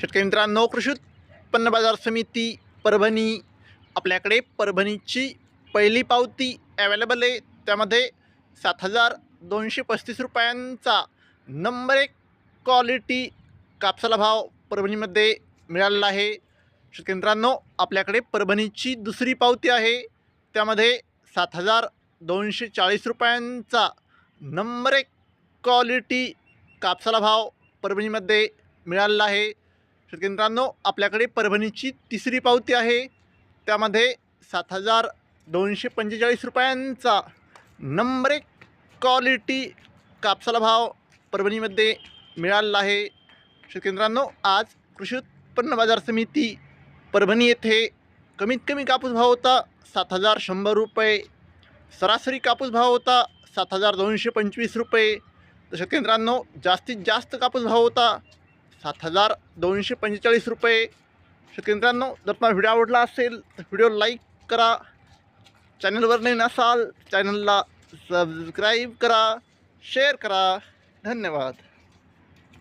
शेतकरी मित्रांनो कृषी उत्पन्न बाजार समिती परभणी आपल्याकडे परभणीची पहिली पावती अवेलेबल आहे. त्यामध्ये सात हजार दोनशे पस्तीस रुपयांचा नंबर एक क्वालिटी कापसाला भाव परभणीमध्ये मिळालेला आहे. शेतकरी मित्रांनो आपल्याकडे परभणीची दुसरी पावती आहे. त्यामध्ये सात हजार दोनशे चाळीस रुपयांचा नंबर एक क्वालिटी कापसाला भाव परभणीमध्ये मिळालेला आहे. शेतकरी मित्रांनो आपल्याकडे परभणीची तिसरी पावती आहे. त्यामध्ये सात हजार दोनशे पंचेचाळीस रुपयांचा नंबर एक क्वालिटी कापसाला भाव परभणीमध्ये मिळालेला आहे. शेतकरी मित्रांनो आज कृषी उत्पन्न बाजार समिती परभणी येथे कमीत कमी कापूस भाव होता सात हजार शंभर रुपये. सरासरी कापूस भाव होता सात हजार दोनशे पंचवीस रुपये. तर शेतकरी मित्रांनो जास्तीत जास्त कापूस भाव होता सात हजार दोनशे पंचेचाळीस रुपये. शेतकरी मित्रांनो जर तुम्हाला व्हिडिओ आवडला असेल तर व्हिडिओ लाईक करा. चॅनलवर नाही नसाल चॅनलला सबस्क्राईब करा शेअर करा. धन्यवाद.